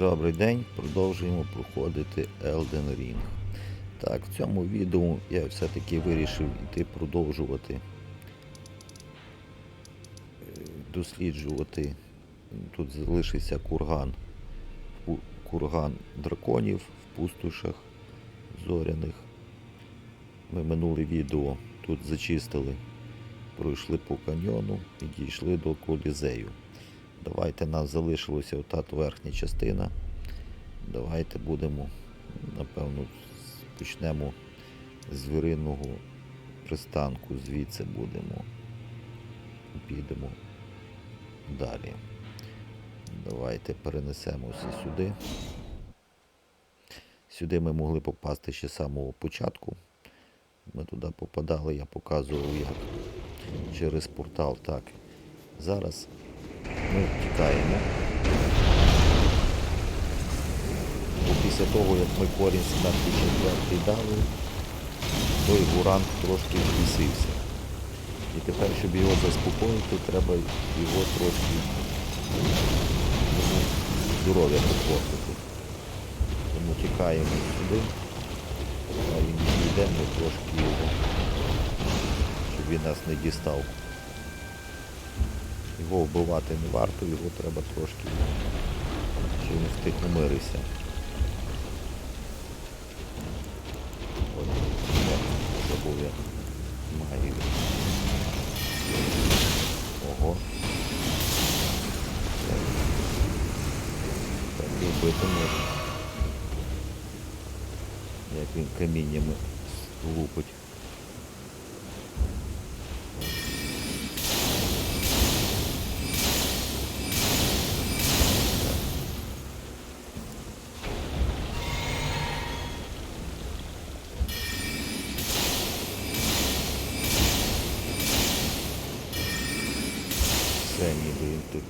Добрий день, продовжуємо проходити Elden Ring. Так, в цьому відео я все-таки вирішив йти продовжувати е, досліджувати. Тут залишився курган. Курган драконів в пустошах зоряних. Ми минуле відео тут зачистили, пройшли по каньйону і дійшли до колізею. Давайте нас залишилася ота верхня частина. Давайте будемо, напевно, почнемо з звіриного пристанку, звідси будемо. Підемо далі. Давайте перенесемося сюди. Сюди ми могли попасти ще з самого початку. Ми туди попадали, я показував як через портал. Так. Зараз ми втікаємо. Бо після того, як ми корінь смерті четвертий дали, той гурант трошки збісився. І тепер, щоб його заспокоїти, треба його трошки здоров'я попортити. Тому тікаємо сюди, а він йде, ми трошки його, щоб він нас не дістав. Його вбивати не варто, його треба трошки, він втихомирився. От, от, забув я магію. Ого. Так. Вбити можна. Як він каміннями лупить. ніби він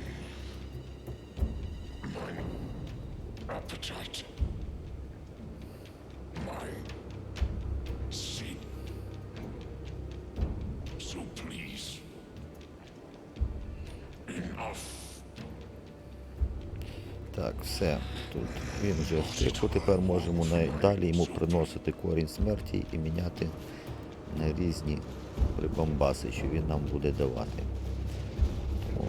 My appetite. My sin. So please. Enough. Так, все. Тут він вже втихо. Тепер можемо далі йому приносити корінь смерті і міняти на різні прибамбаси, що він нам буде давати. Тому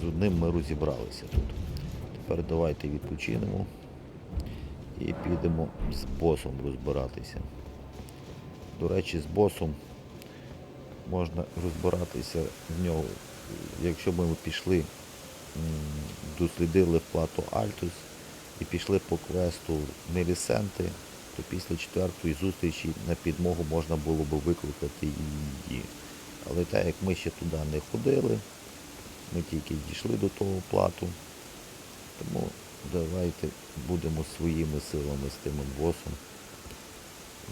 з одним ми розібралися тут. Тепер давайте відпочинемо і підемо з босом розбиратися. До речі, з босом можна розбиратися в нього, якщо ми пішли, дослідили плату Альтус і пішли по квесту Мелісенти, то після четвертої зустрічі на підмогу можна було б викликати її. Але так як ми ще туди не ходили, ми тільки дійшли до того плату, тому давайте будемо своїми силами з тим босом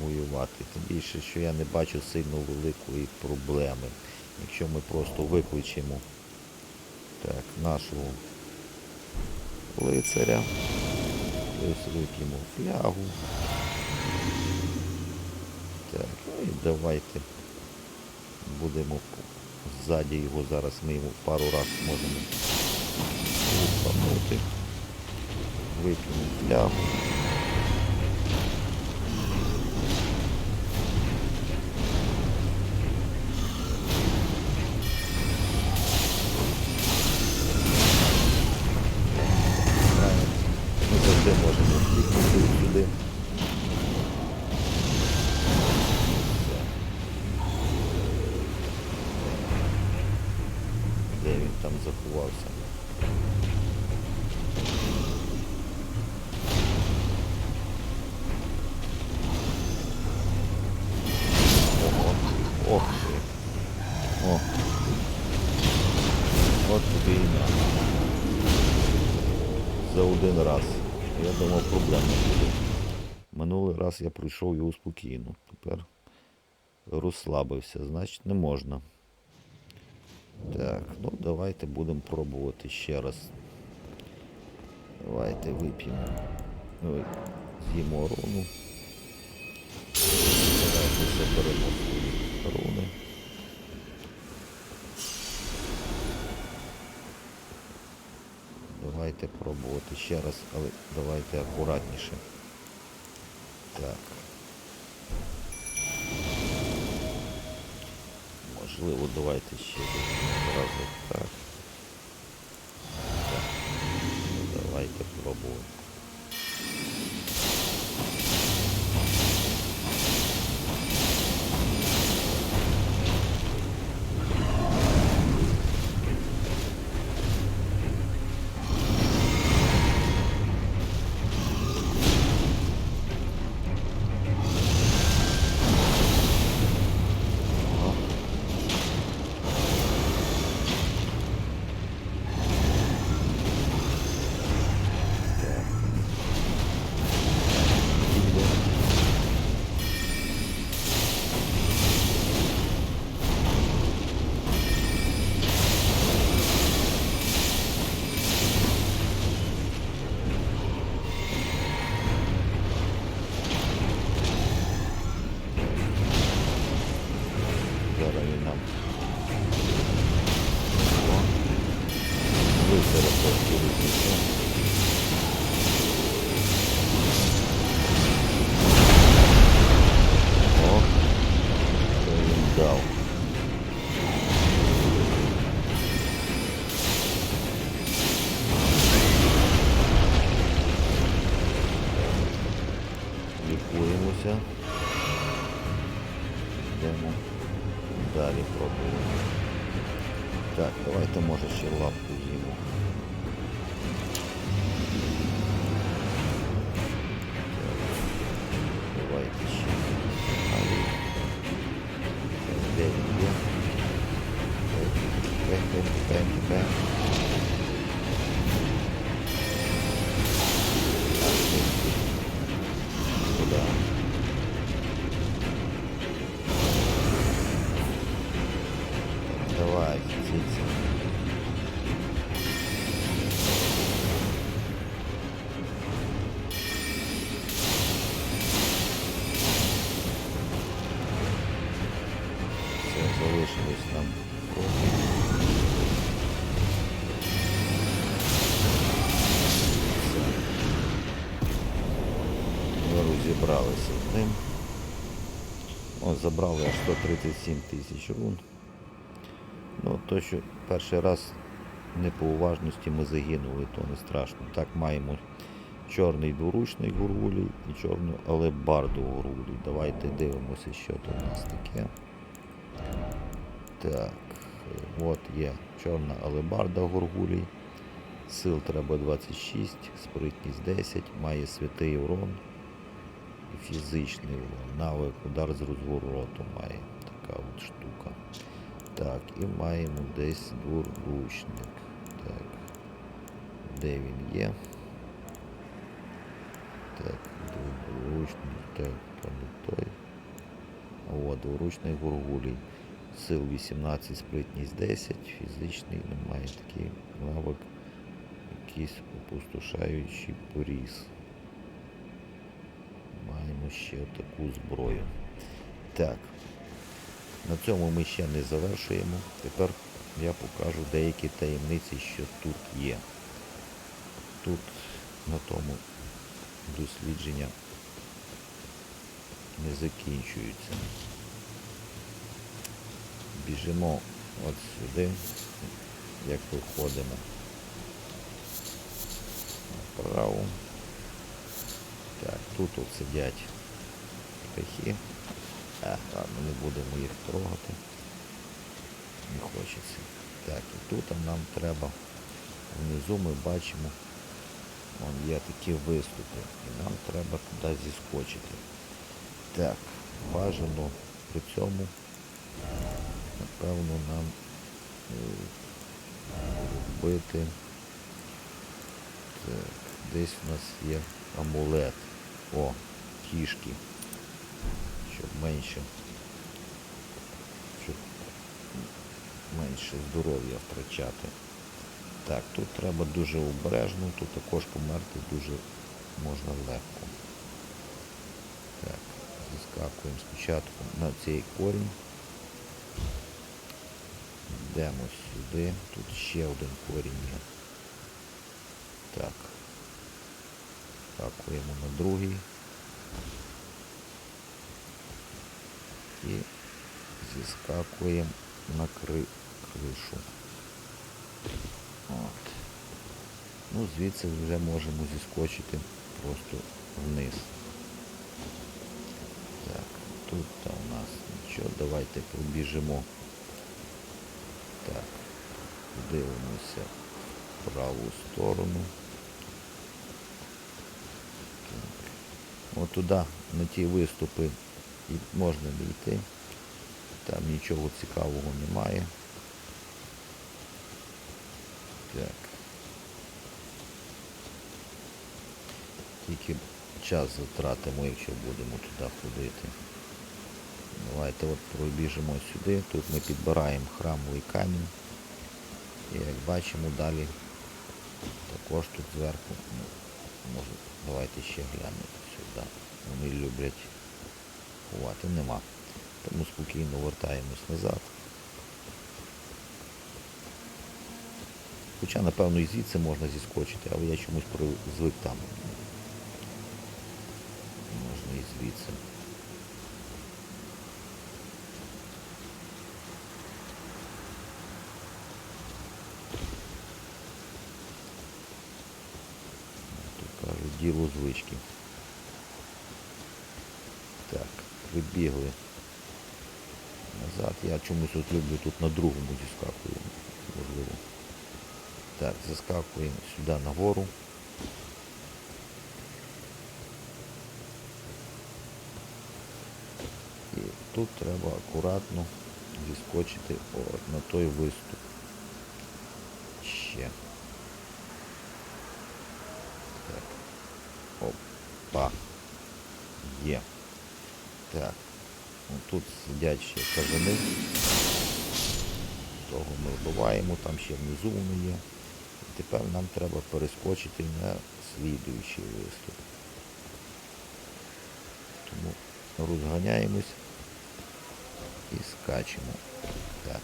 воювати. Тим більше, що я не бачу сильно великої проблеми. Якщо ми просто викличемо так, нашого лицаря, вип'ємо флягу. Так, ну і давайте будемо ззаді його зараз ми йому пару раз можемо лупанути. Правильно. Ми завжди можемо втікнути сюди. Де заховався? Ох. О. От тобі і. За один раз. Я думав, проблем буде. Минулий раз я пройшов його спокійно. Тепер розслабився, значить не можна. Так, ну давайте будемо пробувати ще раз. Давайте вип'ємо. З'їмо руну. Давайте заберемо свої руни. Давайте пробувати ще раз, але давайте акуратніше. Так. Можливо, давайте ще разок так. Так. Давайте пробуємо. Зараз він нам О. висере розібралися з ним. О, забрали аж 137 тисяч рун. Ну, то, що перший раз не по уважності ми загинули, то не страшно. Так маємо чорний дворучний гургулій і чорну алебарду гургулій. Давайте дивимося, що тут у нас таке. Так, от є чорна алебарда гургулій. Сил треба 26, спритність 10, має святий урон фізичний. Навик удар з розвороту має така от штука. Так, і маємо десь дворучник. Так. Де він є? Так, дворучник, так, то не той. О, дворучний гургулій. Сил 18, спритність 10, фізичний, немає такий навик, якийсь опустошаючий поріз. Маємо ще таку зброю. Так. На цьому ми ще не завершуємо. Тепер я покажу деякі таємниці, що тут є. Тут на тому дослідження не закінчуються. Біжимо от сюди, як виходимо направо. Так, тут от сидять птахи. А, ладно, не будемо їх трогати. Не хочеться. Так, і тут нам треба. Внизу ми бачимо, вон є такі виступи. І нам треба туди зіскочити. Так, бажано при цьому, напевно, нам е, робити. Так, десь у нас є амулет. О, кішки, щоб менше, щоб менше здоров'я втрачати. Так, тут треба дуже обережно, тут також померти дуже можна легко. Так, заскакуємо спочатку на цей корінь. Йдемо сюди. Тут ще один корінь є. Так. Скакуємо на другий. І зіскакуємо на кри... кришу. От. Ну, звідси вже можемо зіскочити просто вниз. Так, тут та у нас нічого. Давайте пробіжимо. Так, дивимося в праву сторону. Так. Туди, на ті виступи і можна дійти. Там нічого цікавого немає. Так. Тільки час затратимо, якщо будемо туди ходити. Давайте от пробіжимо сюди. Тут ми підбираємо храмовий камінь. І як бачимо далі також тут зверху. Ну, може, давайте ще глянемо сюди. Вони люблять ховати. Нема. Тому спокійно вертаємось назад. Хоча, напевно, і звідси можна зіскочити, але я чомусь звик там. Можна і звідси. Тут кажуть, діло звички. Так, вибігли назад. Я чомусь от люблю тут на другому зіскакую. Можливо. Так, заскакуємо сюди нагору. І тут треба акуратно зіскочити на той виступ. Ще. Так. Опа. Є. Так. Ну, Тут сидять ще кажани. Того ми вбиваємо, там ще внизу воно є. І тепер нам треба перескочити на слідуючий виступ. Тому розганяємось і скачемо. Так.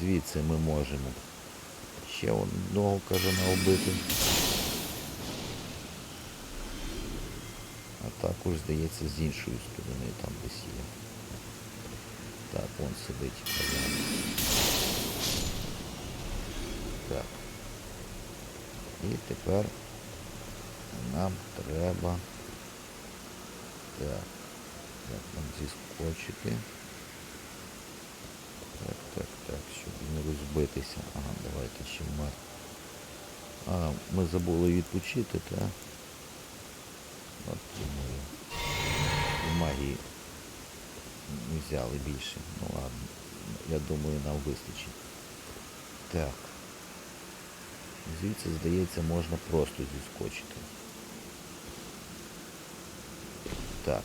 Звідси ми можемо ще одного кажана вбити. А також, здається, з іншої сторони там десь є. Так, вон сидить казан. Так. І тепер нам треба так. Як нам зіскочити? Так, так, так, щоб не розбитися. Ага, давайте ще ми. А, ми забули відпочити, так? От. І магії не взяли більше. Ну ладно. Я думаю, нам вистачить. Так. Звідси, здається, можна просто зіскочити. Так,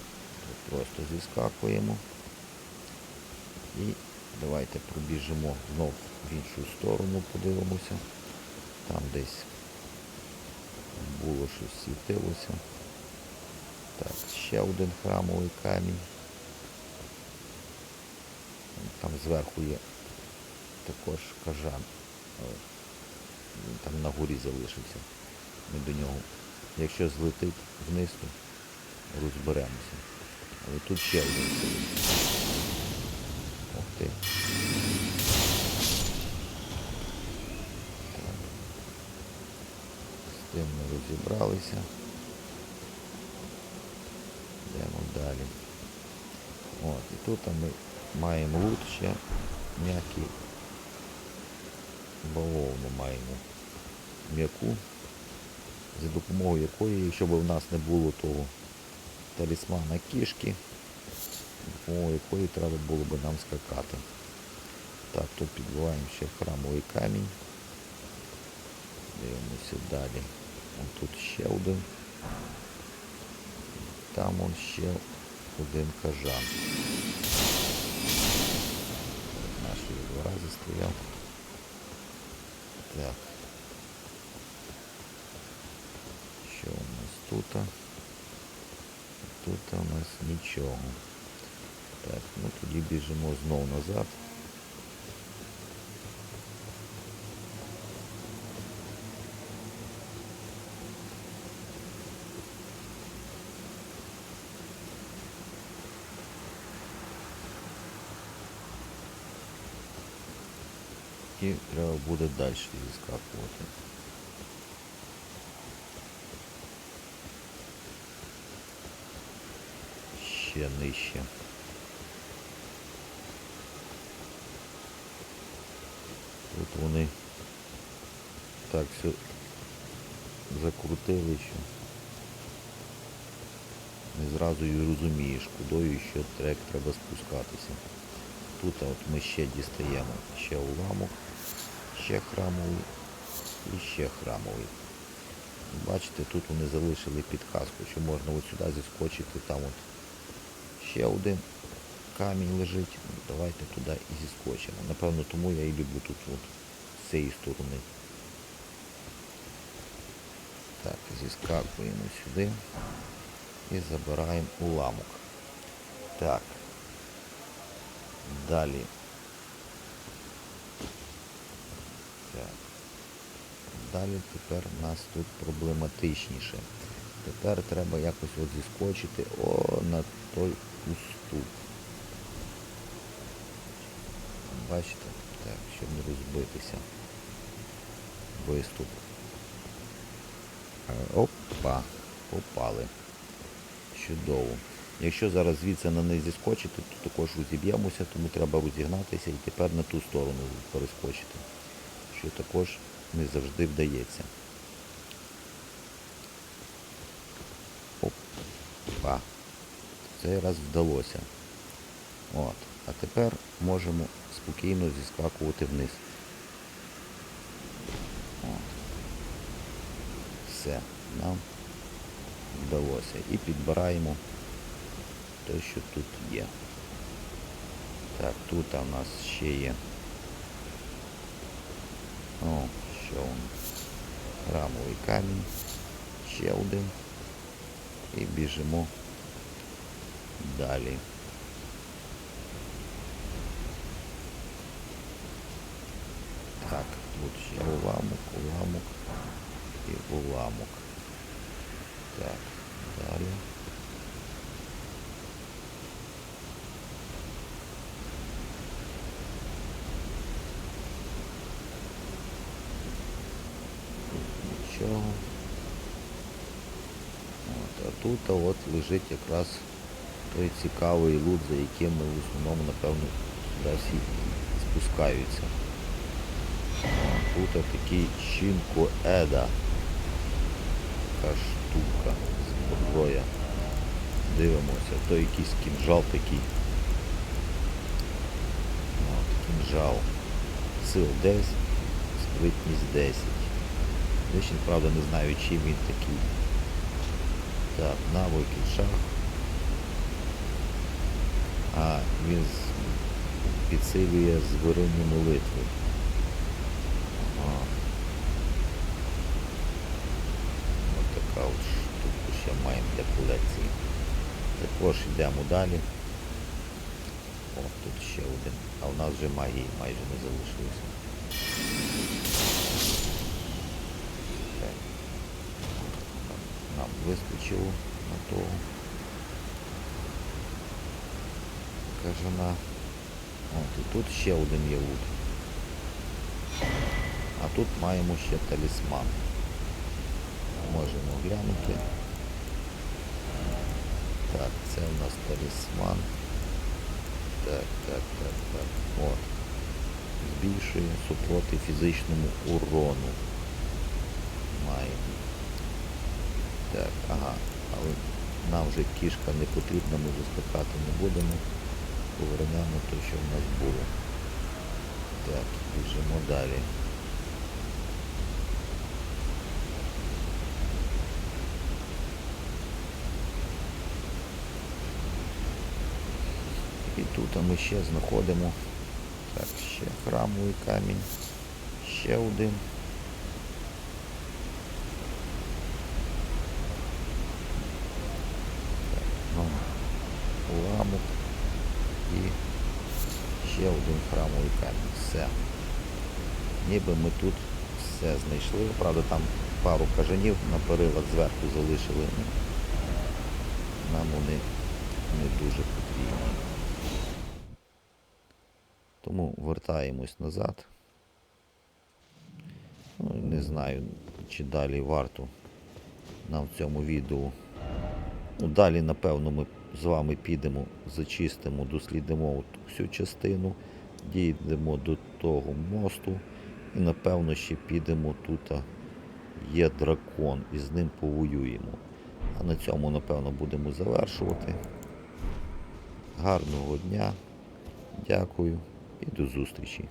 просто зіскакуємо. І давайте пробіжимо знов в іншу сторону, подивимося. Там десь було щось світилося. Так, ще один храмовий камінь. Там зверху є також кажан. Там на горі залишився. Ми до нього. Якщо злетить вниз, то розберемося. Але тут ще один. Ух ти. Так. З тим ми розібралися. Йдемо далі. От, і тут ми маємо лут ще м'який. Бавовну маємо м'яку, за допомогою якої, якщо б в нас не було того талісмана кішки, за допомогою якої треба було б нам скакати. Так, тут підбиваємо ще храмовий камінь. Дивимося далі. Ось тут ще один. там он ще один кажан. Наш його два рази стріляв. Так. Що у нас тут? Тут у нас нічого. Так, ну тоді біжимо знов назад. І треба буде далі зіскакувати. Ще нижче. Тут вони так все закрутили, що не зразу і розумієш, кудою що трек треба спускатися. Тут от ми ще дістаємо ще уламок, ще храмовий і ще храмовий. Бачите, тут вони залишили підказку, що можна от сюди зіскочити, там от ще один камінь лежить. Давайте туди і зіскочимо. Напевно, тому я і люблю тут от, з цієї сторони. Так, зіскакуємо сюди і забираємо уламок. Так. Далі. Так. Далі тепер у нас тут проблематичніше. Тепер треба якось от зіскочити о, на той уступ. Бачите? Так, щоб не розбитися. Виступ. Е, Опа, попали. Чудово. Якщо зараз звідси на неї зіскочити, то також розіб'ємося, тому треба розігнатися і тепер на ту сторону перескочити. Що також не завжди вдається. Опа. Цей раз вдалося. От. А тепер можемо спокійно зіскакувати вниз. Все, нам вдалося. І підбираємо те, що тут є. Так, тут у нас ще є. О, що он? Рамовий камінь. Ще один. І біжимо далі. Так, тут ще уламок, уламок і уламок. Так, далі. Тут от лежить якраз той цікавий лут, за яким ми в основному, напевно, всі спускаються. Тут такий Шинко Еда. Така штука, зброя. Дивимося, то якийсь кінжал такий. От, кінжал. Сил 10, спритність 10. Я ще, правда, не знаю, чим він такий. Так, навики шах. А, він підсилює зборення молитви. Ага. Ось така от штука ще маємо для колекції. Також йдемо далі. О, тут ще один. А у нас вже магії майже не залишилося. Так. Нам вискочило на того. Кажана. От, і тут ще один є. А тут маємо ще талісман. Можемо глянути. Так, це у нас талісман. Так, так, так, так. От. Збільшує супроти фізичному урону. Маємо. Так, ага, але нам вже кішка не потрібна, ми вже скакати не будемо. Повернемо те, що в нас було. Так, біжимо далі. І тут ми ще знаходимо. Так, ще храмовий камінь, ще один. Ніби ми тут все знайшли. Правда, там пару кажанів на перилах зверху залишили. Нам вони не дуже потрібні. Тому вертаємось назад. Ну, не знаю, чи далі варто нам в цьому відео. Ну, далі, напевно, ми з вами підемо, зачистимо, дослідимо всю частину, дійдемо до того мосту і, напевно, ще підемо тут. Є дракон і з ним повоюємо. А на цьому, напевно, будемо завершувати. Гарного дня. Дякую і до зустрічі.